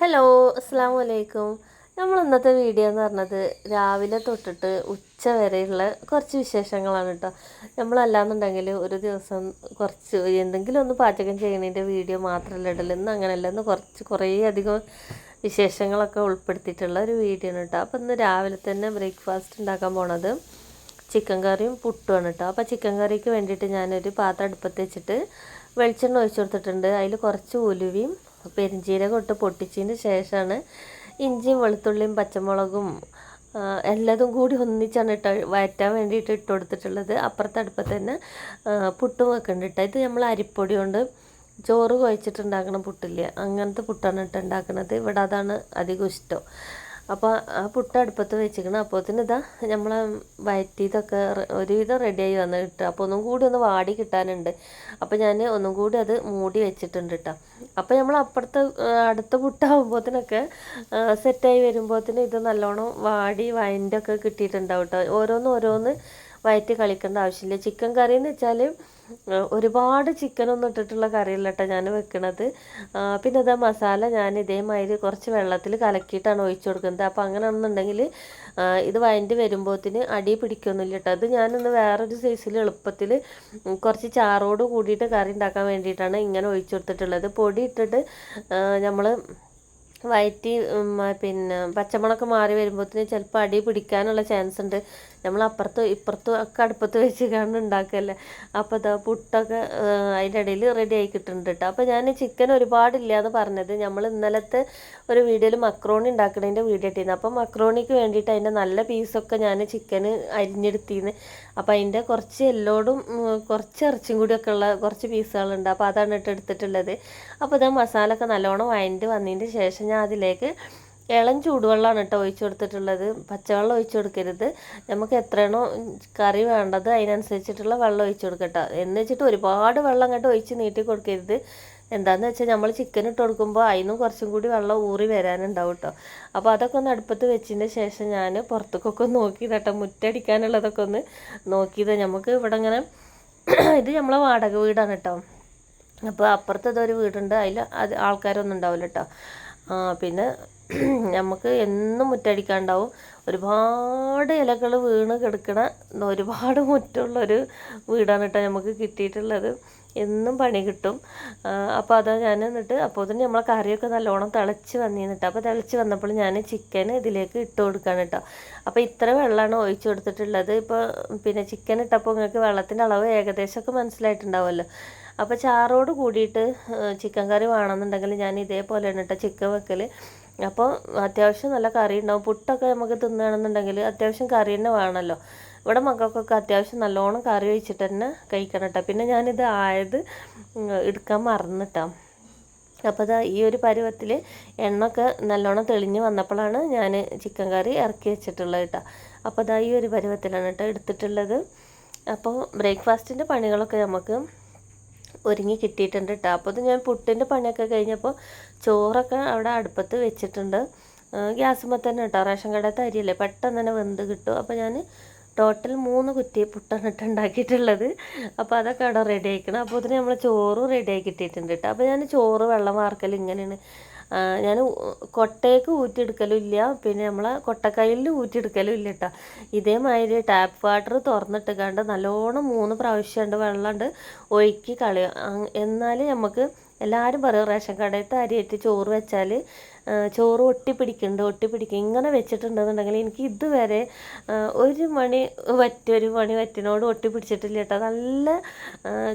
Hello അസ്സാം വലൈക്കും നമ്മൾ ഇന്നത്തെ വീഡിയോ എന്ന് പറഞ്ഞത് രാവിലെ തൊട്ടിട്ട് ഉച്ച വരെയുള്ള കുറച്ച് വിശേഷങ്ങളാണ് കേട്ടോ നമ്മളല്ലാന്നുണ്ടെങ്കിൽ ഒരു ദിവസം കുറച്ച് എന്തെങ്കിലും ഒന്ന് പാചകം ചെയ്യുന്നതിന്റെ വീഡിയോ മാത്രമല്ല ഇടൽ. ഇന്ന് അങ്ങനെയല്ല ഇന്ന് കുറച്ച് കുറേ അധികം വിശേഷങ്ങളൊക്കെ ഉൾപ്പെടുത്തിയിട്ടുള്ള ഒരു വീഡിയോ ആണ് കേട്ടോ അപ്പോൾ ഇന്ന് രാവിലെ തന്നെ ബ്രേക്ക്ഫാസ്റ്റ് ഉണ്ടാക്കാൻ പോണത് ചിക്കൻ കറിയും പുട്ടുമാണ് കേട്ടോ അപ്പോൾ ചിക്കൻ കറിക്ക് വേണ്ടിയിട്ട് ഞാനൊരു പാത്രം അടുപ്പത്ത് വെച്ചിട്ട് വെളിച്ചെണ്ണ ഒഴിച്ചു കൊടുത്തിട്ടുണ്ട്. അതിൽ കുറച്ച് ഉലുവയും പെരിഞ്ചീരകം ഇട്ട് പൊട്ടിച്ചതിന് ശേഷമാണ് ഇഞ്ചിയും വെളുത്തുള്ളിയും പച്ചമുളകും എല്ലാതും കൂടി ഒന്നിച്ചാണ് ഇട്ട് വയറ്റാൻ വേണ്ടിയിട്ട് ഇട്ട് കൊടുത്തിട്ടുള്ളത്. അപ്പുറത്തെ അടുപ്പത്ത് തന്നെ പുട്ടും വെക്കുന്നുണ്ട് ഇത് നമ്മൾ അരിപ്പൊടി കൊണ്ട് ചോറ് കുഴച്ചിട്ടുണ്ടാക്കണ പുട്ടില്ല അങ്ങനത്തെ പുട്ടാണ് ഇട്ട് ഉണ്ടാക്കുന്നത് ഇവിടെ അതാണ് അധികം ഇഷ്ടം. അപ്പോൾ ആ പുട്ട് അടുപ്പത്ത് വെച്ചിരിക്കണം. അപ്പോഴത്തേന് ഇതാ നമ്മൾ വയറ്റിയതൊക്കെ ഒരുവിധം റെഡിയായി വന്ന് കിട്ടുക. അപ്പോൾ ഒന്നും കൂടി ഒന്ന് വാടി കിട്ടാനുണ്ട്. അപ്പോൾ ഞാൻ ഒന്നും കൂടി അത് മൂടി വെച്ചിട്ടുണ്ട് കേട്ടോ അപ്പോൾ നമ്മൾ അപ്പുറത്തെ അടുത്ത പുട്ടാകുമ്പോഴത്തേനൊക്കെ സെറ്റായി വരുമ്പോഴത്തേന് ഇത് നല്ലോണം വാടി വയന്റെ ഒക്കെ കിട്ടിയിട്ടുണ്ടാവും കേട്ടോ ഓരോന്ന് ഓരോന്ന് വയറ്റി കളിക്കേണ്ട ആവശ്യമില്ല. ചിക്കൻ കറി എന്ന് വെച്ചാൽ ഒരുപാട് ചിക്കനൊന്നും ഇട്ടിട്ടുള്ള കറിയല്ല കേട്ടോ ഞാൻ വെക്കണത്. പിന്നെ അത് മസാല ഞാൻ ഇതേമാതിരി കുറച്ച് വെള്ളത്തിൽ കലക്കിയിട്ടാണ് ഒഴിച്ചു കൊടുക്കുന്നത്. അപ്പോൾ അങ്ങനെയാണെന്നുണ്ടെങ്കിൽ ഇത് വഴണ്ടി വരുമ്പോഴത്തിന് അടി പിടിക്കൊന്നുമില്ല കേട്ടോ. അത് ഞാനൊന്ന് വേറൊരു സൈസിൽ എളുപ്പത്തിൽ കുറച്ച് ചാറോട് കൂടിയിട്ട് കറി ഉണ്ടാക്കാൻ വേണ്ടിയിട്ടാണ് ഇങ്ങനെ ഒഴിച്ചു കൊടുത്തിട്ടുള്ളത്. പൊടി ഇട്ടിട്ട് നമ്മൾ വയറ്റി പിന്നെ പച്ചമുളക് മാറി വരുമ്പോഴത്തേന് ചിലപ്പോൾ അടി പിടിക്കാനുള്ള ചാൻസ് ഉണ്ട്. നമ്മൾ അപ്പുറത്ത് ഇപ്പുറത്തും ഒക്കെ അടുപ്പത്ത് വെച്ച് കണ്ട് ഉണ്ടാക്കല്ലേ. അപ്പോൾ ഇതാ പുട്ടൊക്കെ അതിന്റെ ഇടയിൽ റെഡി ആയി കിട്ടുന്നുണ്ട് കേട്ടോ അപ്പോൾ ഞാൻ ചിക്കൻ ഒരുപാടില്ല എന്ന് പറഞ്ഞത്. നമ്മൾ ഇന്നലത്തെ ഒരു വീഡിയോയിൽ മക്രോണി ഉണ്ടാക്കുന്നതിന്റെ വീഡിയോ ഇട്ടിരുന്നു. അപ്പോൾ മക്രോണിക്ക് വേണ്ടിയിട്ട് അതിന്റെ നല്ല പീസൊക്കെ ഞാൻ ചിക്കൻ അരിഞ്ഞെടുത്തിന്ന്. അപ്പോൾ അതിന്റെ കുറച്ച് എല്ലോടും കുറച്ച് കൂടി കൂടിയൊക്കെ ഉള്ള കുറച്ച് പീസുകളുണ്ട് അപ്പോൾ അതാണ് ഇട്ട് എടുത്തിട്ടുള്ളത്. അപ്പോൾ ഇതാ മസാല ഒക്കെ നല്ലോണം വഴണ്ട് വന്നതിന്റെ ശേഷം ഞാൻ അതിലേക്ക് ഇളം ചൂടുവെള്ളമാണ് കേട്ടോ ഒഴിച്ചു കൊടുത്തിട്ടുള്ളത്. പച്ചവെള്ളം ഒഴിച്ചു കൊടുക്കരുത്. നമുക്ക് എത്രയാണോ കറി വേണ്ടത് അതിനനുസരിച്ചിട്ടുള്ള വെള്ളം ഒഴിച്ചു കൊടുക്കട്ടോ. എന്ന് വെച്ചിട്ട് ഒരുപാട് വെള്ളം അങ്ങോട്ട് ഒഴിച്ച് നീട്ടി കൊടുക്കരുത്. എന്താണെന്ന് വെച്ചാൽ നമ്മൾ ചിക്കൻ ഇട്ട് കൊടുക്കുമ്പോൾ അതിനും കുറച്ചും കൂടി വെള്ളം ഊറി വരാനുണ്ടാവും കേട്ടോ അപ്പോൾ അതൊക്കെ ഒന്ന് അടുപ്പത്ത് വെച്ചതിന് ശേഷം ഞാൻ പുറത്തേക്കൊക്കെ ഒന്ന് നോക്കിയത് കേട്ടോ മുറ്റടിക്കാനുള്ളതൊക്കെ ഒന്ന് നോക്കിയത്. നമുക്ക് ഇവിടെ ഇങ്ങനെ ഇത് നമ്മളെ വാടക വീടാണ് കേട്ടോ അപ്പോൾ അപ്പുറത്ത് ഇതൊരു വീടുണ്ട്. അതിൽ അത് ആൾക്കാരൊന്നും ഉണ്ടാവില്ല കേട്ടോ പിന്നെ നമുക്ക് എന്നും മുറ്റടിക്കാണ്ടാവും. ഒരുപാട് ഇലകൾ വീണ് കിടക്കണ ഒരുപാട് മുറ്റമുള്ളൊരു വീടാണ് കേട്ടോ നമുക്ക് കിട്ടിയിട്ടുള്ളത്. എന്നും പണി കിട്ടും. അപ്പോൾ അത് ഞാൻ എന്നിട്ട് അപ്പോൾ തന്നെ നമ്മളെ കറിയൊക്കെ നല്ലോണം തിളച്ച് വന്നിരുന്നിട്ട് അപ്പോൾ തിളച്ച് വന്നപ്പോൾ ഞാൻ ചിക്കൻ ഇതിലേക്ക് ഇട്ട് കൊടുക്കുകയാണ് കേട്ടോ അപ്പോൾ ഇത്ര വെള്ളമാണ് ഒഴിച്ചു കൊടുത്തിട്ടുള്ളത്. ഇപ്പോൾ പിന്നെ ചിക്കൻ ഇട്ടപ്പോൾ നിങ്ങൾക്ക് വെള്ളത്തിന്റെ അളവ് ഏകദേശമൊക്കെ മനസ്സിലായിട്ടുണ്ടാവുമല്ലോ അപ്പോൾ ചാറോട് കൂടിയിട്ട് ചിക്കൻ കറി വേണമെന്നുണ്ടെങ്കിൽ ഞാൻ ഇതേപോലെയാണ് കേട്ടോ ചിക്കൻ വെക്കൽ അപ്പോൾ അത്യാവശ്യം നല്ല കറി ഉണ്ടാവും പുട്ടൊക്കെ നമുക്ക് തിന്നുകയാണെന്നുണ്ടെങ്കിൽ അത്യാവശ്യം കറി തന്നെ വേണമല്ലോ. ഇവിടെ മക്കൾക്കൊക്കെ അത്യാവശ്യം നല്ലോണം കറി വെച്ചിട്ട് തന്നെ കഴിക്കണം കേട്ടോ. പിന്നെ ഞാനിത് ആയത് എടുക്കാൻ മറന്നിട്ടാ. അപ്പോൾ അതാ ഈ ഒരു പരുവത്തിൽ എണ്ണൊക്കെ നല്ലോണം തെളിഞ്ഞ് വന്നപ്പോഴാണ് ഞാൻ ചിക്കൻ കറി ഇറക്കി വെച്ചിട്ടുള്ളത് കേട്ടോ. അപ്പോൾ അതാ ഈ ഒരു പരുവത്തിലാണ് കേട്ടോ എടുത്തിട്ടുള്ളത്. അപ്പോൾ ബ്രേക്ക്ഫാസ്റ്റിന്റെ പണികളൊക്കെ നമുക്ക് ഒരുങ്ങി കിട്ടിയിട്ടുണ്ട് കേട്ടോ അപ്പോൾ അത് ഞാൻ പുട്ടിന്റെ പണിയൊക്കെ കഴിഞ്ഞപ്പോൾ ചോറൊക്കെ അവിടെ അടുപ്പത്ത് വെച്ചിട്ടുണ്ട്. ഗ്യാസുമ്പോൾ തന്നെ കേട്ടോ റേഷൻ കടത്തെ അരിയല്ലേ? പെട്ടെന്ന് തന്നെ വെന്ത് കിട്ടും. അപ്പോൾ ഞാൻ ടോട്ടൽ മൂന്ന് കുറ്റി പുട്ടാണ് ഇട്ട് ഉണ്ടാക്കിയിട്ടുള്ളത്. അപ്പോൾ അതൊക്കെ അവിടെ റെഡി ആയിക്കണം. അപ്പോൾ ഇതിന് നമ്മൾ ചോറും റെഡി ആക്കി കിട്ടിയിട്ടുണ്ട് കേട്ടോ അപ്പോൾ ഞാൻ ചോറ് വെള്ളം വാർക്കൽ ഇങ്ങനെയാണ്. ഞാൻ കൊട്ടയ്ക്ക് ഊറ്റിയെടുക്കലും ഇല്ല പിന്നെ നമ്മൾ കൊട്ടക്കൈയിൽ ഊറ്റിയെടുക്കലും ഇല്ല കേട്ടോ ഇതേമാതിരി ടാപ്പ് വാട്ടർ തുറന്നിട്ട് കണ്ട് നല്ലോണം മൂന്ന് പ്രാവശ്യം ഉണ്ട് വെള്ളമുണ്ട് ഒഴുക്കി കളയും എന്നാൽ നമുക്ക് എല്ലാവരും പറയും റേഷൻ കടയിലത്തെ അരിയേറ്റ് ചോറ് വെച്ചാൽ ചോറ് ഒട്ടിപ്പിടിക്കുന്നുണ്ട് ഒട്ടിപ്പിടിക്കും. ഇങ്ങനെ വെച്ചിട്ടുണ്ടെന്നുണ്ടെങ്കിൽ എനിക്ക് ഇതുവരെ ഒരു മണി വറ്റി ഒരു മണി വറ്റിനോട് ഒട്ടിപ്പിടിച്ചിട്ടില്ല കേട്ടോ നല്ല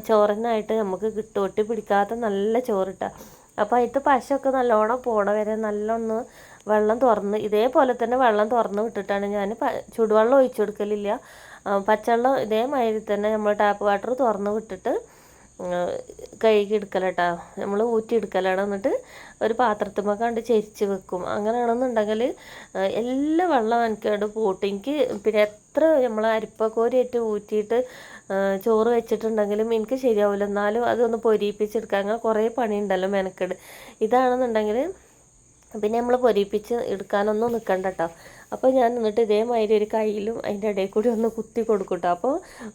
ചോറിനായിട്ട് നമുക്ക് കിട്ടും. ഒട്ടിപ്പിടിക്കാത്ത നല്ല ചോറിട്ടാ അപ്പോൾ അതിന്റെ പശയൊക്കെ നല്ലോണം പോണ വരെ നല്ലൊന്ന് വെള്ളം തുറന്ന് ഇതേപോലെ തന്നെ വെള്ളം തുറന്ന് വിട്ടിട്ടാണ് ഞാൻ ചുടുവെള്ളം ഒഴിച്ചു കൊടുക്കലില്ല. പച്ചവെള്ളം ഇതേമാതിരി തന്നെ നമ്മൾ ടാപ്പ് വാട്ടർ തുറന്ന് വിട്ടിട്ട് കഴുകി എടുക്കലട്ടാ. നമ്മൾ ഊറ്റി എടുക്കലാണ് എന്നിട്ട് ഒരു പാത്രത്തുമ്പോൾ കണ്ട് ചെരിച്ച് വെക്കും. അങ്ങനെയാണെന്നുണ്ടെങ്കിൽ എല്ലാ വെള്ളം എനിക്കവിടെ പോട്ട്. എനിക്ക് പിന്നെ എത്ര നമ്മൾ അരിപ്പക്കോരിയിട്ട് ഊറ്റിയിട്ട് ചോറ് വെച്ചിട്ടുണ്ടെങ്കിലും എനിക്ക് ശരിയാവില്ല. എന്നാലും അതൊന്ന് പൊരിയിപ്പിച്ചെടുക്കാൻ അങ്ങനെ കുറേ പണിയുണ്ടല്ലോ മെനക്കെട്. ഇതാണെന്നുണ്ടെങ്കിൽ പിന്നെ നമ്മൾ പൊരിപ്പിച്ച് എടുക്കാനൊന്നും നിൽക്കണ്ട കേട്ടോ അപ്പോൾ ഞാൻ എന്നിട്ട് ഇതേമാതിരി ഒരു കയ്യിലും അതിന്റെ ഇടയിൽ കൂടി ഒന്ന് കുത്തി കൊടുക്കട്ടോ. അപ്പോൾ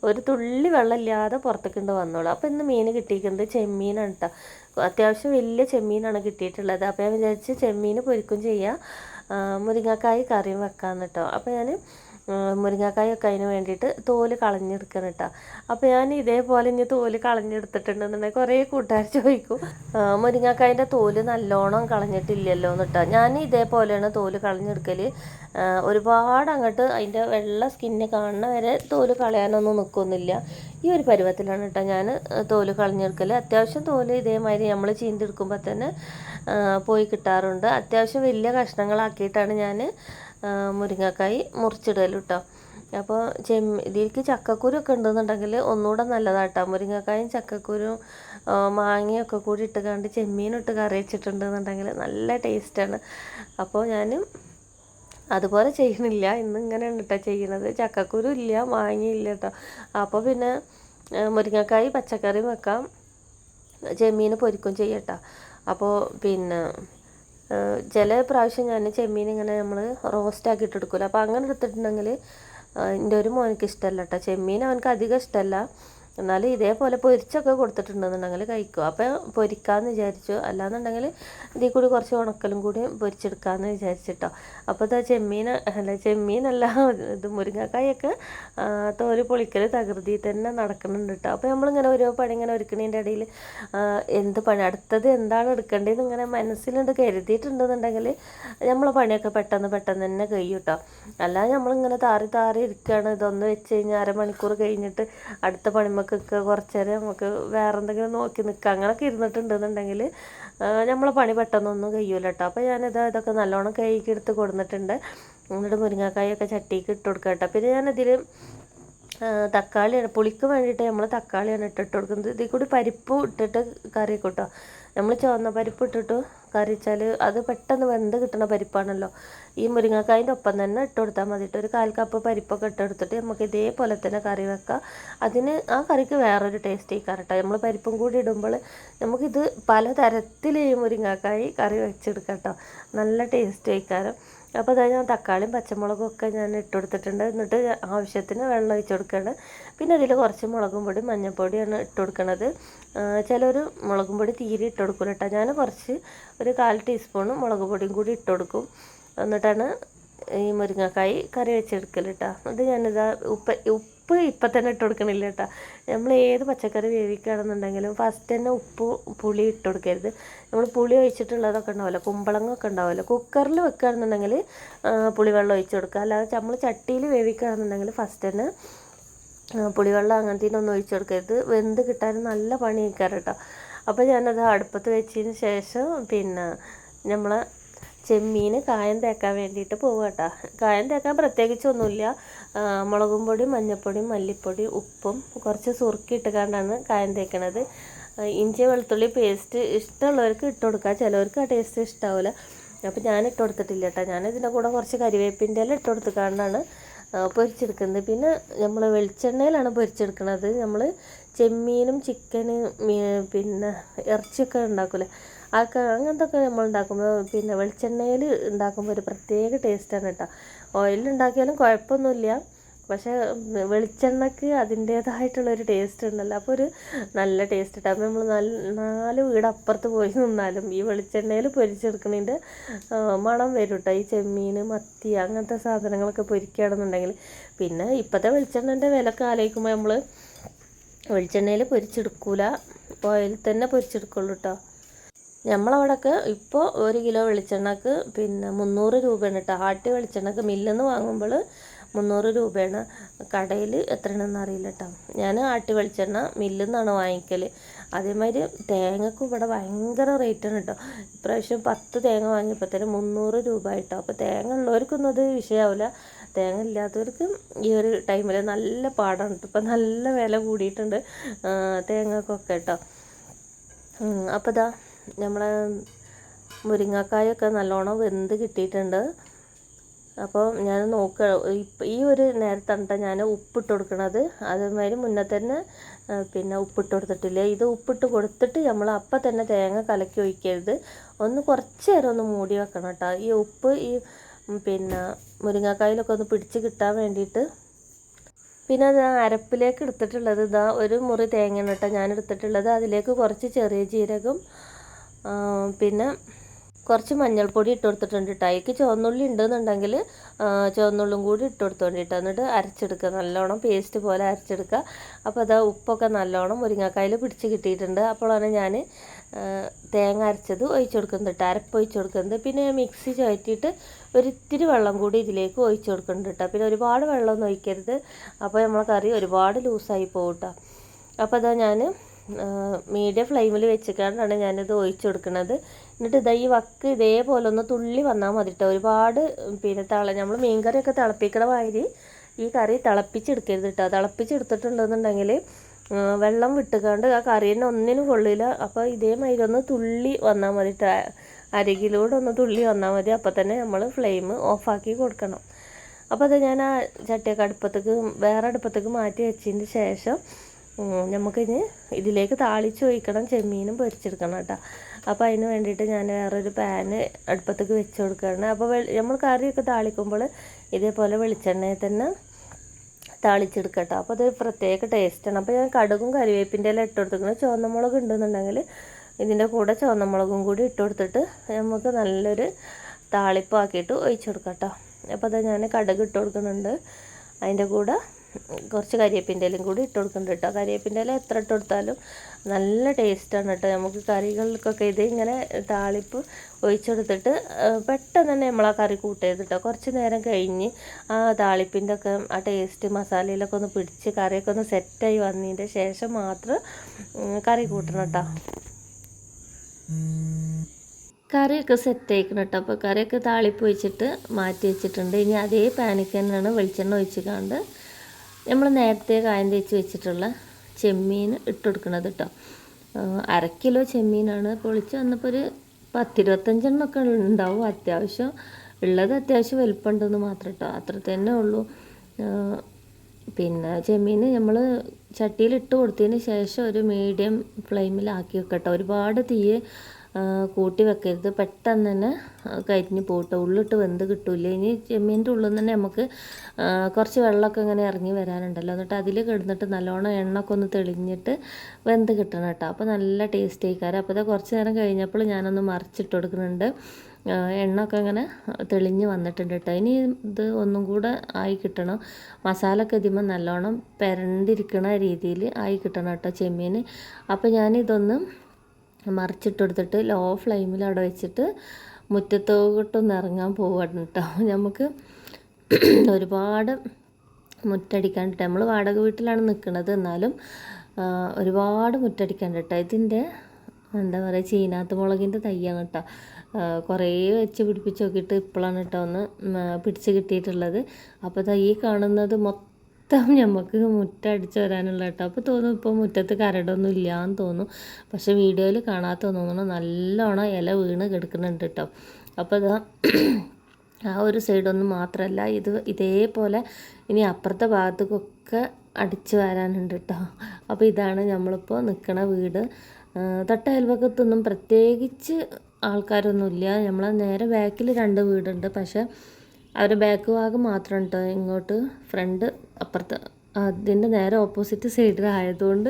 ഒരു തുള്ളി വെള്ളമില്ലാതെ പുറത്തേക്കുണ്ട് വന്നോളൂ. അപ്പോൾ ഇന്ന് മീൻ കിട്ടിയിരിക്കുന്നത് ചെമ്മീനാണ് കേട്ടോ അത്യാവശ്യം വലിയ ചെമ്മീനാണ് കിട്ടിയിട്ടുള്ളത്. അപ്പോൾ ഞാൻ വിചാരിച്ച് ചെമ്മീൻ പൊരിക്കും ചെയ്യാം. മുരിങ്ങക്കായ് കറിയും വെക്കാമെന്ന് കേട്ടോ അപ്പോൾ ഞാൻ മുരിങ്ങക്കായൊക്കെ അതിന് വേണ്ടിയിട്ട് തോൽ കളഞ്ഞെടുക്കണം കേട്ടോ. അപ്പോൾ ഞാൻ ഇതേപോലെ ഇനി തോൽ കളഞ്ഞെടുത്തിട്ടുണ്ടെന്നുണ്ടെങ്കിൽ കുറേ കൂട്ടുകാർ ചോദിക്കും മുരിങ്ങക്കായന്റെ തോൽ നല്ലോണം കളഞ്ഞിട്ടില്ലല്ലോ എന്നിട്ടോ. ഞാൻ ഇതേപോലെയാണ് തോൽ കളഞ്ഞെടുക്കൽ ഒരുപാട് അങ്ങോട്ട് അതിന്റെ വെള്ള സ്കിന്ന് കാണുന്ന വരെ തോൽ കളയാനൊന്നും നിൽക്കുന്നില്ല ഈ ഒരു പരുവത്തിലാണ് കേട്ടോ ഞാൻ തോൽ കളഞ്ഞെടുക്കൽ അത്യാവശ്യം തോൽ ഇതേമാതിരി നമ്മൾ ചീന്തെടുക്കുമ്പോൾ തന്നെ പോയി കിട്ടാറുണ്ട്. അത്യാവശ്യം വലിയ കഷ്ണങ്ങളാക്കിയിട്ടാണ് ഞാൻ മുരിങ്ങക്കായി മുറിച്ചിടൽ കേട്ടോ അപ്പോൾ ചെമ്മ ഇതിലേക്ക് ചക്കക്കുരു ഒക്കെ ഉണ്ടെന്നുണ്ടെങ്കിൽ ഒന്നുകൂടെ നല്ലതാട്ടോ. മുരിങ്ങക്കായും ചക്കക്കുരും മാങ്ങയൊക്കെ കൂടി ഇട്ട് കണ്ട് ചെമ്മീനിട്ട് കറി വെച്ചിട്ടുണ്ടെന്നുണ്ടെങ്കിൽ നല്ല ടേസ്റ്റാണ്. അപ്പോൾ ഞാൻ അതുപോലെ ചെയ്യണില്ല. ഇന്ന് ഇങ്ങനെയാണ് കേട്ടോ ചെയ്യണത്. ചക്കക്കുരു ഇല്ല മാങ്ങയില്ല കേട്ടോ അപ്പോൾ പിന്നെ മുരിങ്ങക്കായി പച്ചക്കറി വെക്കാം. ചെമ്മീൻ പൊരിക്കും ചെയ്യട്ടോ അപ്പോൾ പിന്നെ ചില പ്രാവശ്യം ഞാൻ ചെമ്മീൻ ഇങ്ങനെ നമ്മൾ റോസ്റ്റാക്കി ആക്കിയിട്ട് എടുക്കില്ല അപ്പോൾ അങ്ങനെ എടുത്തിട്ടുണ്ടെങ്കിൽ എന്റെ ഒരു മോനക്ക് ഇഷ്ടമല്ല കേട്ടോ ചെമ്മീൻ അവനക്ക് അധികം ഇഷ്ടമല്ല എന്നാലും ഇതേപോലെ പൊരിച്ചൊക്കെ കൊടുത്തിട്ടുണ്ടെന്നുണ്ടെങ്കിൽ കഴിക്കും. അപ്പോൾ പൊരിക്കാമെന്ന് വിചാരിച്ചു. അല്ലാന്നുണ്ടെങ്കിൽ ഇതിൽ കൂടി കുറച്ച് ഉണക്കലും കൂടി പൊരിച്ചെടുക്കാമെന്ന് വിചാരിച്ചിട്ടോ. അപ്പോൾ ഇതാ ചെമ്മീൻ അല്ല ചെമ്മീനല്ല ഇത് മുരിങ്ങക്കായൊക്കെ തോൽ പൊളിക്കൽ തകൃതി തന്നെ നടക്കുന്നുണ്ട് കേട്ടോ അപ്പോൾ നമ്മളിങ്ങനെ ഓരോ പണി ഇങ്ങനെ ഒരുക്കണതിന്റെ ഇടയിൽ എന്ത് പണി അടുത്തത് എന്താണ് എടുക്കേണ്ടതെന്ന് ഇങ്ങനെ മനസ്സിലുണ്ട് കരുതിയിട്ടുണ്ടെന്നുണ്ടെങ്കിൽ നമ്മളെ പണിയൊക്കെ പെട്ടെന്ന് പെട്ടെന്ന് തന്നെ കഴിയും കേട്ടോ അല്ലാതെ നമ്മളിങ്ങനെ താറി താറി ഇരിക്കുകയാണ് ഇതൊന്ന് വെച്ച് കഴിഞ്ഞാൽ അരമണിക്കൂർ കഴിഞ്ഞിട്ട് അടുത്ത പണിമൊക്കെ നിൽക്കുക കുറച്ച് നേരം നമുക്ക് വേറെ എന്തെങ്കിലും നോക്കി നിൽക്കുക അങ്ങനെയൊക്കെ ഇരുന്നിട്ടുണ്ടെന്നുണ്ടെങ്കിൽ നമ്മളെ പണി പെട്ടെന്നൊന്നും കഴിയൂല കേട്ടോ അപ്പോൾ ഞാനിത് ഇതൊക്കെ നല്ലോണം കൈക്ക് എടുത്ത് കൊടുത്തിട്ടുണ്ട് എന്നിട്ട് മുരിങ്ങക്കായൊക്കെ ചട്ടിക്ക് ഇട്ട് കൊടുക്കുക കേട്ടോ പിന്നെ ഞാനിതിൽ തക്കാളിയാണ് പുളിക്ക് വേണ്ടിയിട്ട് നമ്മൾ തക്കാളിയാണ് ഇട്ടിട്ട് കൊടുക്കുന്നത്. ഇതിൽ കൂടി പരിപ്പ് ഇട്ടിട്ട് കറി കൂട്ടോ നമ്മൾ ചുവന്ന പരിപ്പ് ഇട്ടിട്ട് കറി വെച്ചാൽ അത് പെട്ടെന്ന് വെന്ത് കിട്ടുന്ന പരിപ്പാണല്ലോ. ഈ മുരിങ്ങക്കായന്റെ ഒപ്പം തന്നെ ഇട്ട് കൊടുത്താൽ മതിയിട്ട് ഒരു കാൽ കപ്പ് പരിപ്പൊക്കെ ഇട്ടെടുത്തിട്ട് നമുക്ക് ഇതേപോലെ തന്നെ കറി വെക്കാം. അതിന് ആ കറിക്ക് വേറൊരു ടേസ്റ്റ് ഈ കറട്ടോ നമ്മൾ പരിപ്പും കൂടി ഇടുമ്പോൾ നമുക്കിത് പലതരത്തിൽ ഈ മുരിങ്ങക്കായി കറി വെച്ചെടുക്കാം കേട്ടോ നല്ല ടേസ്റ്റ് ആയിക്കാരം. അപ്പോൾ അതായത് ഞാൻ തക്കാളിയും പച്ചമുളകും ഒക്കെ ഞാൻ ഇട്ട് കൊടുത്തിട്ടുണ്ട്. എന്നിട്ട് ആവശ്യത്തിന് വെള്ളം ഒഴിച്ച് കൊടുക്കുകയാണ്. പിന്നെ അതിൽ കുറച്ച് മുളകും പൊടി മഞ്ഞൾപ്പൊടിയാണ് ഇട്ട് കൊടുക്കുന്നത് ചിലർ മുളകും പൊടി തീരെ ഇട്ട് കൊടുക്കില്ല കേട്ടോ ഞാൻ കുറച്ച് ഒരു കാൽ ടീസ്പൂൺ മുളക് പൊടിയും കൂടി ഇട്ട് കൊടുക്കും. എന്നിട്ടാണ് ഈ മുരിങ്ങക്കായി കറി വെച്ചെടുക്കൽ കേട്ടോ എന്നിട്ട് ഞാനിതാ ഉപ്പ് ഉപ്പ് ഇപ്പം തന്നെ ഇട്ട് കൊടുക്കണില്ല കേട്ടോ. നമ്മൾ ഏത് പച്ചക്കറി വേവിക്കുകയാണെന്നുണ്ടെങ്കിലും ഫസ്റ്റ് തന്നെ ഉപ്പ് പുളി ഇട്ട് കൊടുക്കരുത്. നമ്മൾ പുളി ഒഴിച്ചിട്ടുള്ളതൊക്കെ ഉണ്ടാവുമല്ലോ കുമ്പളങ്ങൊക്കെ ഉണ്ടാവുമല്ലോ. കുക്കറിൽ വെക്കുകയാണെന്നുണ്ടെങ്കിൽ പുളിവെള്ളം ഒഴിച്ച് കൊടുക്കുക. അല്ലാതെ നമ്മൾ ചട്ടിയിൽ വേവിക്കുകയാണെന്നുണ്ടെങ്കിൽ ഫസ്റ്റ് തന്നെ പുളിവെള്ളം അങ്ങനത്തെ ഒന്നും ഒഴിച്ച് കൊടുക്കരുത്. വെന്ത് കിട്ടാൻ നല്ല പണി കേട്ടോ. അപ്പോൾ ഞാനത് അടുപ്പത്ത് വെച്ചതിന് ശേഷം പിന്നെ നമ്മൾ ചെമ്മീൻ കായം തേക്കാൻ വേണ്ടിയിട്ട് പോവുക കേട്ടോ കായം തേക്കാൻ പ്രത്യേകിച്ചൊന്നുമില്ല. മുളകും പൊടി മഞ്ഞൾപ്പൊടി മല്ലിപ്പൊടി ഉപ്പും കുറച്ച് സുറുക്കി ഇട്ടുകൊണ്ടാണ് കായം തേക്കണത്. ഇഞ്ചി വെളുത്തുള്ളി പേസ്റ്റ് ഇഷ്ടമുള്ളവർക്ക് ഇട്ട് കൊടുക്കുക ചിലവർക്ക് ആ ടേസ്റ്റ് ഇഷ്ടാവില്ല അപ്പോൾ ഞാൻ ഇട്ട് കൊടുത്തിട്ടില്ല കേട്ടോ ഞാൻ ഇതിന്റെ കൂടെ കുറച്ച് കരിവേപ്പിന്റെ എല്ലാം ഇട്ട് കൊടുത്തുകൊണ്ടാണ് പൊരിച്ചെടുക്കുന്നത്. പിന്നെ നമ്മൾ വെളിച്ചെണ്ണയിലാണ് പൊരിച്ചെടുക്കുന്നത് നമ്മൾ ചെമ്മീനും ചിക്കന് പിന്നെ ഇറച്ചിയൊക്കെ ഉണ്ടാക്കില്ലേ അതൊക്കെ അങ്ങനത്തെ ഒക്കെ നമ്മൾ ഉണ്ടാക്കുമ്പോൾ പിന്നെ വെളിച്ചെണ്ണയിൽ ഉണ്ടാക്കുമ്പോൾ ഒരു പ്രത്യേക ടേസ്റ്റാണ് കേട്ടോ ഓയിലിൽ ഉണ്ടാക്കിയാലും കുഴപ്പമൊന്നുമില്ല. പക്ഷേ വെളിച്ചെണ്ണയ്ക്ക് അതിന്റേതായിട്ടുള്ളൊരു ടേസ്റ്റ് ഉണ്ടല്ലോ. അപ്പോൾ ഒരു നല്ല ടേസ്റ്റ് കിട്ടും അപ്പോൾ നമ്മൾ നല്ല നാല് വീട് അപ്പുറത്ത് പോയി നിന്നാലും ഈ വെളിച്ചെണ്ണയിൽ പൊരിച്ചെടുക്കുന്നതിന്റെ മണം വരും കേട്ടോ ഈ ചെമ്മീൻ മത്തി അങ്ങനത്തെ സാധനങ്ങളൊക്കെ പൊരിക്കുകയാണെന്നുണ്ടെങ്കിൽ. പിന്നെ ഇപ്പോഴത്തെ വെളിച്ചെണ്ണന്റെ വിലക്ക് ആലോചിക്കുമ്പോൾ നമ്മൾ വെളിച്ചെണ്ണയിൽ പൊരിച്ചെടുക്കൂല. ഓയിൽ തന്നെ പൊരിച്ചെടുക്കുള്ളൂ കേട്ടോ നമ്മളവിടെയൊക്കെ ഇപ്പോൾ ഒരു കിലോ വെളിച്ചെണ്ണക്ക് പിന്നെ മുന്നൂറ് രൂപയാണ് കേട്ടോ ആട്ടി വെളിച്ചെണ്ണക്ക് മില്ലിൽ നിന്ന് വാങ്ങുമ്പോൾ മുന്നൂറ് രൂപയാണ്. കടയിൽ എത്രയാണെന്ന് അറിയില്ല കേട്ടോ ഞാൻ ആട്ടി വെളിച്ചെണ്ണ മില്ലിൽ നിന്നാണ് വാങ്ങിക്കൽ അതേമാതിരി തേങ്ങക്കും ഇവിടെ ഭയങ്കര റേറ്റാണ് കേട്ടോ ഇപ്രാവശ്യം പത്ത് തേങ്ങ വാങ്ങിയപ്പോൾ തന്നെ മുന്നൂറ് രൂപ കേട്ടോ അപ്പോൾ തേങ്ങ ഉള്ളവർക്കൊന്നും അത് വിഷയമാവില്ല തേങ്ങ ഇല്ലാത്തവർക്ക് ഈ ഒരു ടൈമിൽ നല്ല പാടാണ് ഇപ്പം നല്ല വില കൂടിയിട്ടുണ്ട് തേങ്ങക്കൊക്കെ കേട്ടോ അപ്പോൾ ഇതാ നമ്മളെ മുരിങ്ങക്കായൊക്കെ നല്ലോണം വെന്ത് കിട്ടിയിട്ടുണ്ട്. അപ്പോൾ ഞാൻ നോക്കുക ഇപ്പം ഈ ഒരു നേരത്താണ് ഞാൻ ഉപ്പിട്ട് കൊടുക്കണത്. അതേമാതിരി മുന്നേ തന്നെ പിന്നെ ഉപ്പിട്ട് കൊടുത്തിട്ടില്ല. ഇത് ഉപ്പിട്ട് കൊടുത്തിട്ട് നമ്മൾ അപ്പം തന്നെ തേങ്ങ കലക്കി ഒഴിക്കരുത്. ഒന്ന് കുറച്ച് നേരം ഒന്ന് മൂടി വെക്കണം കേട്ടോ ഈ ഉപ്പ് ഈ പിന്നെ മുരിങ്ങക്കായിലൊക്കെ ഒന്ന് പിടിച്ച് കിട്ടാൻ വേണ്ടിയിട്ട്. പിന്നെ അത് അരപ്പിലേക്ക് എടുത്തിട്ടുള്ളത് ഇതാ ഒരു മുറി തേങ്ങ ഞാൻ എടുത്തിട്ടുള്ളത്. അതിലേക്ക് കുറച്ച് ചെറിയ ജീരകം പിന്നെ കുറച്ച് മഞ്ഞൾപ്പൊടി ഇട്ട് കൊടുത്തിട്ടുണ്ട് കേട്ടോ അതിലേക്ക് ചുവന്നുള്ളി ഉണ്ടെന്നുണ്ടെങ്കിൽ ചുവന്നുള്ളും കൂടി ഇട്ട് കൊടുത്തോണ്ടിട്ട് എന്നിട്ട് അരച്ചെടുക്കുക. നല്ലോണം പേസ്റ്റ് പോലെ അരച്ചെടുക്കുക. അപ്പോൾ അത് ഉപ്പൊക്കെ നല്ലോണം മുരിങ്ങക്കായിൽ പിടിച്ച് കിട്ടിയിട്ടുണ്ട്. അപ്പോഴാണ് ഞാൻ തേങ്ങ അരച്ചത് ഒഴിച്ചു കൊടുക്കുന്നത് കേട്ടോ അരപ്പ് ഒഴിച്ചു കൊടുക്കുന്നത്. പിന്നെ മിക്സി ചുഴറ്റിയിട്ട് ഒരിത്തിരി വെള്ളം കൂടി ഇതിലേക്ക് ഒഴിച്ചു കൊടുക്കുന്നുണ്ട് കേട്ടോ പിന്നെ ഒരുപാട് വെള്ളമൊന്നും ഒഴിക്കരുത്. അപ്പോൾ നമ്മളെ കറി ഒരുപാട് ലൂസായി പോകും കേട്ടോ അപ്പോൾ അതാ ഞാൻ മീഡിയം ഫ്ലെയിമിൽ വെച്ചിട്ടാണ് ഞാനിത് ഒഴിച്ചു കൊടുക്കുന്നത്. എന്നിട്ട് ഇതാ ഈ വക്ക് ഇതേപോലെ ഒന്ന് തുള്ളി വന്നാൽ മതി കേട്ടോ ഒരുപാട് പിന്നെ തള നമ്മൾ മീൻകറിയൊക്കെ തിളപ്പിക്കണ മാതിരി ഈ കറി തിളപ്പിച്ചെടുക്കരുത് കേട്ടോ തിളപ്പിച്ചെടുത്തിട്ടുണ്ടെന്നുണ്ടെങ്കിൽ വെള്ളം വിട്ടുകാണ്ട് ആ കറീനെ ഒന്നിനും കൊള്ളില്ല. അപ്പോൾ ഇതേമാതിരി ഒന്ന് തുള്ളി വന്നാൽ മതി കേട്ടോ അരികിലൂടെ ഒന്ന് തുള്ളി വന്നാൽ മതി. അപ്പോൾ തന്നെ നമ്മൾ ഫ്ലെയിം ഓഫാക്കി കൊടുക്കണം. അപ്പോൾ അത് ഞാൻ ആ ചട്ടിയൊക്കെ അടുപ്പത്തേക്ക് വേറെ അടുപ്പത്തേക്ക് മാറ്റി വെച്ചതിന് ശേഷം നമുക്കിനി ഇതിലേക്ക് താളിച്ച് ഒഴിക്കണം ചെമ്മീനും പൊരിച്ചെടുക്കണം കേട്ടോ. അപ്പോൾ അതിന് വേണ്ടിയിട്ട് ഞാൻ വേറൊരു പാന് അടുപ്പത്തേക്ക് വെച്ച് കൊടുക്കുകയാണ് അപ്പോൾ നമ്മൾ കറിയൊക്കെ താളിക്കുമ്പോൾ ഇതേപോലെ വെളിച്ചെണ്ണയിൽ തന്നെ താളിച്ചെടുക്കട്ടോ അപ്പോൾ അതൊരു പ്രത്യേക ടേസ്റ്റാണ് അപ്പോൾ ഞാൻ കടുകും കരിവേപ്പിന്റെ എല്ലാം ഇട്ട് കൊടുത്തിരിക്കുന്നത് ചുവന്നമുളക് ഉണ്ടെന്നുണ്ടെങ്കിൽ ഇതിന്റെ കൂടെ ചുവന്നമുളകും കൂടി ഇട്ട് കൊടുത്തിട്ട് നമുക്ക് നല്ലൊരു താളിപ്പാക്കിയിട്ട് ഒഴിച്ചു കൊടുക്കാം കേട്ടോ. അപ്പോൾ അത് ഞാൻ കടുക് ഇട്ട് കൊടുക്കുന്നുണ്ട് അതിന്റെ കൂടെ കുറച്ച് കരിയേപ്പിന്റെ ഇലയും കൂടി ഇട്ട് കൊടുക്കുന്നുണ്ട് കേട്ടോ. കരിയേപ്പിന്റെ ഇല എത്ര ഇട്ട് കൊടുത്താലും നല്ല ടേസ്റ്റാണ് കേട്ടോ. നമുക്ക് കറികൾക്കൊക്കെ ഇത് ഇങ്ങനെ താളിപ്പ് ഒഴിച്ചെടുത്തിട്ട് പെട്ടെന്ന് തന്നെ നമ്മൾ ആ കറി കൂട്ടരുത് കേട്ടോ. കുറച്ച് നേരം കഴിഞ്ഞ് ആ താളിപ്പിന്റെ ഒക്കെ ആ ടേസ്റ്റ് മസാലയിലൊക്കെ ഒന്ന് പിടിച്ച് കറിയൊക്കെ ഒന്ന് സെറ്റായി വന്നതിന്റെ ശേഷം മാത്രം കറി കൂട്ടണം കേട്ടോ. കറിയൊക്കെ സെറ്റ് ആയിക്കണം കേട്ടോ. അപ്പോൾ കറിയൊക്കെ താളിപ്പ് ഒഴിച്ചിട്ട് മാറ്റി വെച്ചിട്ടുണ്ട്. ഇനി അതേ പാനിക്ക് തന്നെയാണ് വെളിച്ചെണ്ണ ഒഴിച്ചിക്കാണ്ട് നമ്മൾ നേരത്തെ കായം തേച്ച് വെച്ചിട്ടുള്ള ചെമ്മീൻ ഇട്ട് കൊടുക്കണത് കേട്ടോ അര കിലോ ചെമ്മീനാണ്. പൊളിച്ച് വന്നപ്പോൾ ഒരു പത്തിരുപത്തഞ്ചെണ്ണമൊക്കെ ഉണ്ടാവും. അത്യാവശ്യം ഉള്ളത് അത്യാവശ്യം വലുപ്പമുണ്ടെന്ന് മാത്രം കേട്ടോ അത്ര തന്നെ ഉള്ളൂ. പിന്നെ ചെമ്മീൻ നമ്മൾ ചട്ടിയിൽ ഇട്ട് കൊടുത്തതിന് ശേഷം ഒരു മീഡിയം ഫ്ലെയിമിലാക്കി വെക്കട്ടോ. ഒരുപാട് തീയെ കൂട്ടി വെക്കരുത്. പെട്ടെന്ന് തന്നെ കരിഞ്ഞ് പോട്ടെ. ഉള്ളിട്ട് വെന്ത് കിട്ടില്ല ഇനി ചെമ്മീന്റെ ഉള്ളിൽ തന്നെ നമുക്ക് കുറച്ച് വെള്ളമൊക്കെ ഇങ്ങനെ ഇറങ്ങി വരാനുണ്ടല്ലോ. എന്നിട്ട് അതിൽ കിടന്നിട്ട് നല്ലോണം എണ്ണൊക്കെ ഒന്ന് തെളിഞ്ഞിട്ട് വെന്ത് കിട്ടണം കേട്ടോ. അപ്പോൾ നല്ല ടേസ്റ്റ് ആയിക്കാരം. അപ്പോൾ ഇത് കുറച്ച് നേരം കഴിഞ്ഞപ്പോൾ ഞാനൊന്ന് മറിച്ചിട്ട് കൊടുക്കുന്നുണ്ട്. എണ്ണൊക്കെ ഇങ്ങനെ തെളിഞ്ഞ് വന്നിട്ടുണ്ട് കേട്ടോ. ഇനി ഇത് ഒന്നും കൂടെ ആയി കിട്ടണം. മസാലയൊക്കെ ഇതിമ്പോൾ നല്ലോണം പെരണ്ടിരിക്കണ രീതിയിൽ ആയി കിട്ടണം കേട്ടോ ചെമ്മീൻ. അപ്പോൾ മറിച്ചിട്ട് കൊടുത്തിട്ട് ലോ ഫ്ലെയിമിൽ അവിടെ വെച്ചിട്ട് മുറ്റത്തോട്ടൊന്ന് ഇറങ്ങാൻ പോവാണ് കേട്ടോ നമുക്ക് ഒരുപാട് മുറ്റടിക്കാണ്ട് നമ്മൾ വാടക വീട്ടിലാണ് നിൽക്കുന്നത് എന്നാലും ഒരുപാട് മുറ്റടിക്കാണ്ട് കേട്ടോ ഇതിന്റെ എന്താ പറയുക ചീനാത്ത് മുളകിന്റെ തയ്യാണ് കേട്ടോ കുറേ വെച്ച് പിടിപ്പിച്ച് നോക്കിയിട്ട് ഇപ്പോഴാണ് കേട്ടോ ഒന്ന് പിടിച്ച് കിട്ടിയിട്ടുള്ളത്. അപ്പോൾ തയ്യ കാണുന്നത് മൊത്തം നമുക്ക് മുറ്റടിച്ച് വരാനുള്ള കേട്ടോ അപ്പോൾ തോന്നും ഇപ്പോൾ മുറ്റത്ത് കരടൊന്നും ഇല്ലയെന്ന് തോന്നും. പക്ഷേ വീഡിയോയിൽ കാണാത്ത തോന്നുന്നു നല്ലോണം ഇല വീണ് കിടക്കുന്നുണ്ട് കേട്ടോ അപ്പോൾ ഇതാ ആ ഒരു സൈഡൊന്നും മാത്രമല്ല ഇത് ഇതേപോലെ ഇനി അപ്പുറത്തെ ഭാഗത്തേക്കൊക്കെ അടിച്ചു വരാനുണ്ട് കേട്ടോ അപ്പോൾ ഇതാണ് നമ്മളിപ്പോൾ നിൽക്കണ വീട്. തൊട്ട അയൽവക്കത്തൊന്നും പ്രത്യേകിച്ച് ആൾക്കാരൊന്നുമില്ല നമ്മളെ നേരെ ബാക്കിൽ രണ്ട് വീടുണ്ട്. പക്ഷേ അവരുടെ ബാക്ക് ഭാഗം മാത്രം കേട്ടോ ഇങ്ങോട്ട് ഫ്രണ്ട് അപ്പുറത്ത് അതിന്റെ നേരെ ഓപ്പോസിറ്റ് സൈഡിലായതുകൊണ്ട്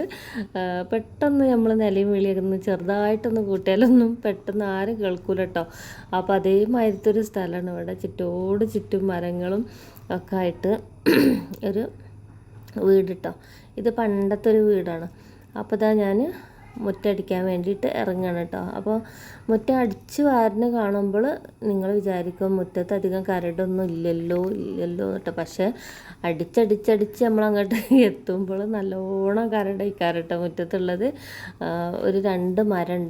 പെട്ടെന്ന് നമ്മൾ നിലയും വിളിയൊക്കെ ചെറുതായിട്ടൊന്ന് കൂട്ടിയാലൊന്നും പെട്ടെന്ന് ആരും കേൾക്കൂല കേട്ടോ അപ്പോൾ അതേമാതിരത്തെ ഒരു സ്ഥലമാണ് ഇവിടെ. ചുറ്റോട് ചുറ്റും മരങ്ങളും ഒക്കെ ആയിട്ട് ഒരു വീട് കേട്ടോ ഇത് പണ്ടത്തെ ഒരു വീടാണ്. അപ്പോൾ ഇതാ ഞാൻ മുറ്റടിക്കാൻ വേണ്ടിയിട്ട് ഇറങ്ങണം കേട്ടോ അപ്പോൾ മുറ്റം അടിച്ച് വാരിന് കാണുമ്പോൾ നിങ്ങൾ വിചാരിക്കും മുറ്റത്ത് അധികം കരടൊന്നും ഇല്ലല്ലോ ഇല്ലല്ലോ കേട്ടോ പക്ഷേ അടിച്ചടിച്ചടിച്ച് നമ്മളങ്ങോട്ട് എത്തുമ്പോൾ നല്ലോണം കരടായി കേട്ടോ മുറ്റത്തുള്ളത് ഒരു രണ്ട് മരം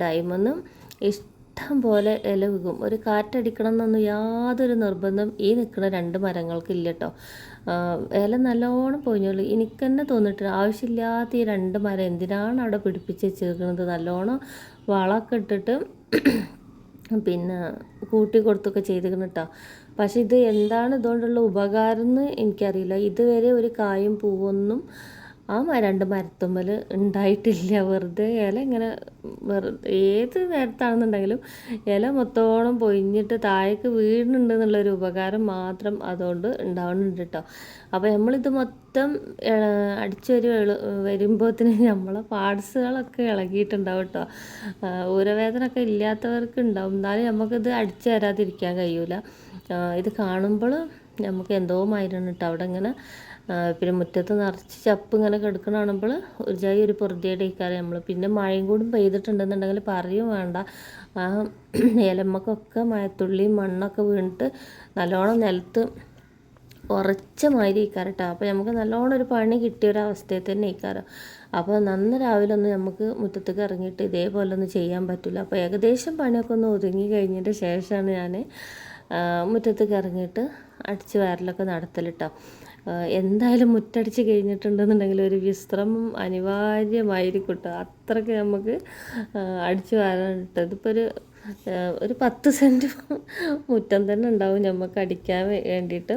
ഇഷ്ടം പോലെ ഇല ഒരു കാറ്റടിക്കണം എന്നൊന്നും യാതൊരു നിർബന്ധം ഈ നിൽക്കുന്ന രണ്ട് മരങ്ങൾക്കില്ല കേട്ടോ ഇല നല്ലോണം പൊഞ്ഞോളൂ എനിക്ക് തന്നെ തോന്നിട്ട് ആവശ്യമില്ലാത്ത ഈ രണ്ട് മരം എന്തിനാണ് അവിടെ പിടിപ്പിച്ച് വെച്ചിരിക്കുന്നത് നല്ലോണം വളമൊക്കെ ഇട്ടിട്ട് പിന്നെ കൂട്ടി കൊടുത്തൊക്കെ ചെയ്തിരുന്നു കേട്ടോ പക്ഷെ ഇത് എന്താണ് ഇതുകൊണ്ടുള്ള ഉപകാരം എന്ന് എനിക്കറിയില്ല. ഇതുവരെ ഒരു കായും പൂവൊന്നും ആ രണ്ട് മരത്തുമ്മൽ ഉണ്ടായിട്ടില്ല. വെറുതെ ഇല ഇങ്ങനെ വെറുതെ ഏത് നേരത്താണെന്നുണ്ടെങ്കിലും ഇല മൊത്തോളം പൊയിഞ്ഞിട്ട് താഴേക്ക് വീഴുന്നുണ്ട് എന്നുള്ളൊരു ഉപകാരം മാത്രം അതുകൊണ്ട് ഉണ്ടാവുന്നുണ്ട് കേട്ടോ അപ്പോൾ നമ്മളിത് മൊത്തം അടിച്ചു വരി വരുമ്പോഴത്തേന് നമ്മളെ പാർട്സുകളൊക്കെ ഇളകിയിട്ടുണ്ടാവും കേട്ടോ ഊരവേദന ഒക്കെ ഇല്ലാത്തവർക്ക് ഉണ്ടാവും. എന്നാലും നമുക്കിത് അടിച്ചു തരാതിരിക്കാൻ കഴിയൂല. ഇത് കാണുമ്പോൾ നമുക്ക് എന്തോ മായിരുന്നു കേട്ടോ അവിടെ ഇങ്ങനെ പിന്നെ മുറ്റത്ത് നിറച്ച് ചപ്പ് ഇങ്ങനെ കിടക്കണ ഒരു ജായി ഒരു പൊറുതിയുടെ ഇരിക്കാറ് നമ്മൾ. പിന്നെ മഴയും കൂടി പെയ്തിട്ടുണ്ടെന്നുണ്ടെങ്കിൽ പറയും വേണ്ട. ആ ഇലമ്മക്കൊക്കെ മഴത്തുള്ളിയും മണ്ണൊക്കെ വീണിട്ട് നല്ലോണം നിലത്ത് ഉറച്ച മാതിരി ഇക്കാരം കേട്ടോ അപ്പോൾ നമുക്ക് നല്ലോണം ഒരു പണി കിട്ടിയ ഒരു അവസ്ഥയിൽ തന്നെ ഇക്കാരം അപ്പോൾ നന്ന രാവിലെ ഒന്ന് നമുക്ക് മുറ്റത്തേക്ക് ഇറങ്ങിയിട്ട് ഇതേപോലെ ഒന്നും ചെയ്യാൻ പറ്റില്ല. അപ്പോൾ ഏകദേശം പണിയൊക്കെ ഒന്ന് ഒതുങ്ങി കഴിഞ്ഞതിന്റെ ശേഷമാണ് ഞാൻ മുറ്റത്തേക്ക് ഇറങ്ങിയിട്ട് അടിച്ച് വയറിലൊക്കെ നടത്തലിട്ടോ എന്തായാലും മുറ്റടിച്ച് കഴിഞ്ഞിട്ടുണ്ടെന്നുണ്ടെങ്കിൽ ഒരു വിശ്രമം അനിവാര്യമായിരിക്കും അത്രയ്ക്ക് നമുക്ക് അടിച്ചു വാരാനിട്ട് ഇതിപ്പോൾ ഒരു ഒരു പത്ത് സെന്റ് മുറ്റം തന്നെ ഉണ്ടാവും നമുക്ക് അടിക്കാൻ വേണ്ടിയിട്ട്.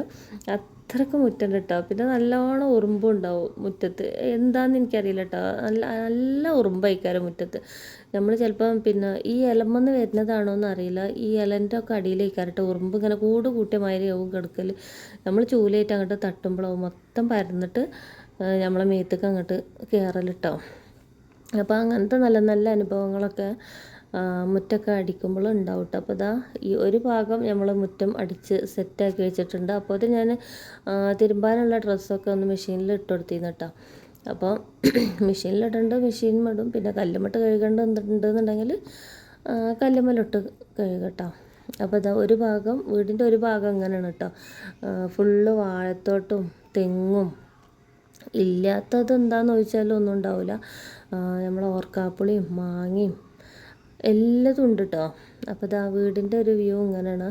അത്രയ്ക്ക് മുറ്റം കേട്ടോ. പിന്നെ നല്ലോണം ഉറുമ്പും ഉണ്ടാവും മുറ്റത്ത്. എന്താണെന്ന് എനിക്കറിയില്ല കേട്ടോ. നല്ല നല്ല ഉറുമ്പായിക്കാരം മുറ്റത്ത്. നമ്മൾ ചിലപ്പം പിന്നെ ഈ ഇലമെന്ന് വരുന്നതാണോ എന്ന് അറിയില്ല. ഈ ഇലന്റെ ഒക്കെ അടിയിലേക്കാരം ഉറുമ്പ് ഇങ്ങനെ കൂട് കൂട്ടിയ മാതിരി ആവും കിടക്കൽ നമ്മൾ ചൂലയിട്ട് അങ്ങോട്ട് തട്ടുമ്പോഴാവും മൊത്തം പരന്നിട്ട് നമ്മളെ മേത്തേക്ക് അങ്ങോട്ട് കയറലിട്ടോ അപ്പോൾ അങ്ങനത്തെ നല്ല നല്ല അനുഭവങ്ങളൊക്കെ മുറ്റൊക്കെ അടിക്കുമ്പോഴും ഉണ്ടാവും കേട്ടോ അപ്പോൾ ഇതാ ഈ ഒരു ഭാഗം നമ്മൾ മുറ്റം അടിച്ച് സെറ്റാക്കി വെച്ചിട്ടുണ്ട്. അപ്പോൾ അത് ഞാൻ തിരുമ്പാനുള്ള ഡ്രസ്സൊക്കെ ഒന്ന് മെഷീനിൽ ഇട്ട് കൊടുത്തിരുന്നു കേട്ടോ അപ്പോൾ മെഷീനിലിടേണ്ട മെഷീൻ മടും. പിന്നെ കല്ലുമട്ട് കഴുകേണ്ടതുണ്ടെന്നുണ്ടെങ്കിൽ കല്ലുമ്മലിട്ട് കഴുകട്ടോ അപ്പോൾ ഇതാ ഒരു ഭാഗം വീടിന്റെ ഒരു ഭാഗം അങ്ങനെയാണ് കേട്ടോ. ഫുള്ള് വാഴത്തോട്ടും തെങ്ങും. ഇല്ലാത്തത് എന്താന്ന് ചോദിച്ചാലും ഒന്നും ഉണ്ടാവില്ല. നമ്മളെ ഓർക്കാപ്പുളിയും മാങ്ങയും എല്ലാതും ഉണ്ട് കേട്ടോ. അപ്പോൾ ഇതാ വീടിന്റെ ഒരു വ്യൂ ഇങ്ങനെയാണ്.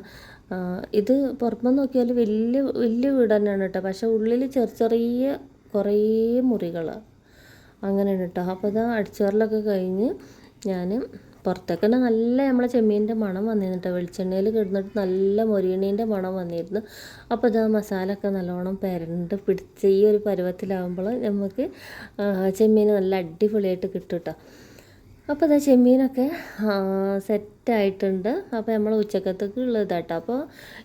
ഇത് പുറത്തുനിന്ന് നോക്കിയാൽ വലിയ വലിയ വീട് തന്നെയാണ് കേട്ടോ. പക്ഷേ ഉള്ളിൽ ചെറിയ ചെറിയ കുറേ മുറികൾ അങ്ങനെയാണ് കേട്ടോ. അപ്പോൾ ഇതാ അടിച്ചോറിലൊക്കെ കഴിഞ്ഞ് ഞാൻ പുറത്തൊക്കെ തന്നെ നല്ല നമ്മളെ ചെമ്മീന്റെ മണം വന്നിരുന്നു കേട്ടോ വെളിച്ചെണ്ണയിൽ കിടന്നിട്ട് നല്ല മൊരീണീന്റെ മണം വന്നിരുന്നു. അപ്പോൾ ഇതാ മസാല ഒക്കെ നല്ലോണം പെരണ്ട് പിടിച്ച് ഈ ഒരു പരുവത്തിലാവുമ്പോൾ നമുക്ക് ആ, ചെമ്മീൻ നല്ല അടിപൊളിയായിട്ട് കിട്ടും കേട്ടോ അപ്പോൾ ഇതാ ചെമ്മീനൊക്കെ സെറ്റായിട്ടുണ്ട് അപ്പോൾ നമ്മൾ ഉച്ചക്കത്തേക്ക് ഉള്ളതാട്ടോ അപ്പോൾ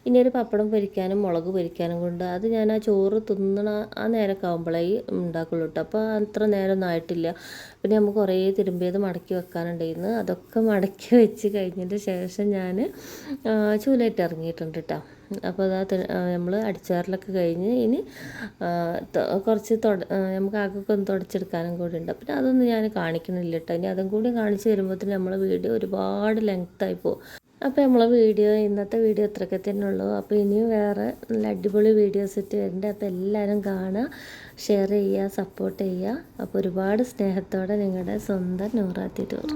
ഇനി ഒരു പപ്പടം പൊരിക്കാനും മുളക് പൊരിക്കാനും കൊണ്ട് അത് ഞാൻ ആ ചോറ് തിന്നണ ആ നേരമൊക്കെ ആകുമ്പോഴേ ഉണ്ടാക്കുള്ളൂ കേട്ടോ അപ്പോൾ അത്ര നേരമൊന്നും ആയിട്ടില്ല. പിന്നെ നമുക്ക് കുറേ തിരുമ്പിയത് മടക്കി വെക്കാനുണ്ടായിരുന്നു. അതൊക്കെ മടക്കി വെച്ച് കഴിഞ്ഞതിന്റെ ശേഷം ഞാൻ ചൂലായിട്ട് ഇറങ്ങിയിട്ടുണ്ട് കേട്ടോ അപ്പോൾ അതാ നമ്മൾ അടിച്ചാറിലൊക്കെ കഴിഞ്ഞ് ഇനി കുറച്ച് തുട നമുക്ക് ആകൊക്കെ ഒന്ന് തുടച്ചെടുക്കാനും കൂടി ഉണ്ട് പിന്നെ അതൊന്നും ഞാൻ കാണിക്കുന്നില്ല കേട്ടോ ഇനി അതും കൂടി കാണിച്ച് വരുമ്പോഴത്തേന് നമ്മൾ വീഡിയോ ഒരുപാട് ലെങ്ത്തായി പോകും അപ്പോൾ നമ്മളെ വീഡിയോ ഇന്നത്തെ വീഡിയോ ഇത്രയൊക്കെ തന്നെ ഉള്ളൂ. അപ്പോൾ ഇനിയും വേറെ നല്ല അടിപൊളി വീഡിയോസ് ഇട്ട് വരുന്നുണ്ട് അപ്പോൾ എല്ലാവരും കാണുക ഷെയർ ചെയ്യുക സപ്പോർട്ട് ചെയ്യുക. അപ്പോൾ ഒരുപാട് സ്നേഹത്തോടെ നിങ്ങളുടെ സ്വന്തം നൂറാത്തി ടൂർ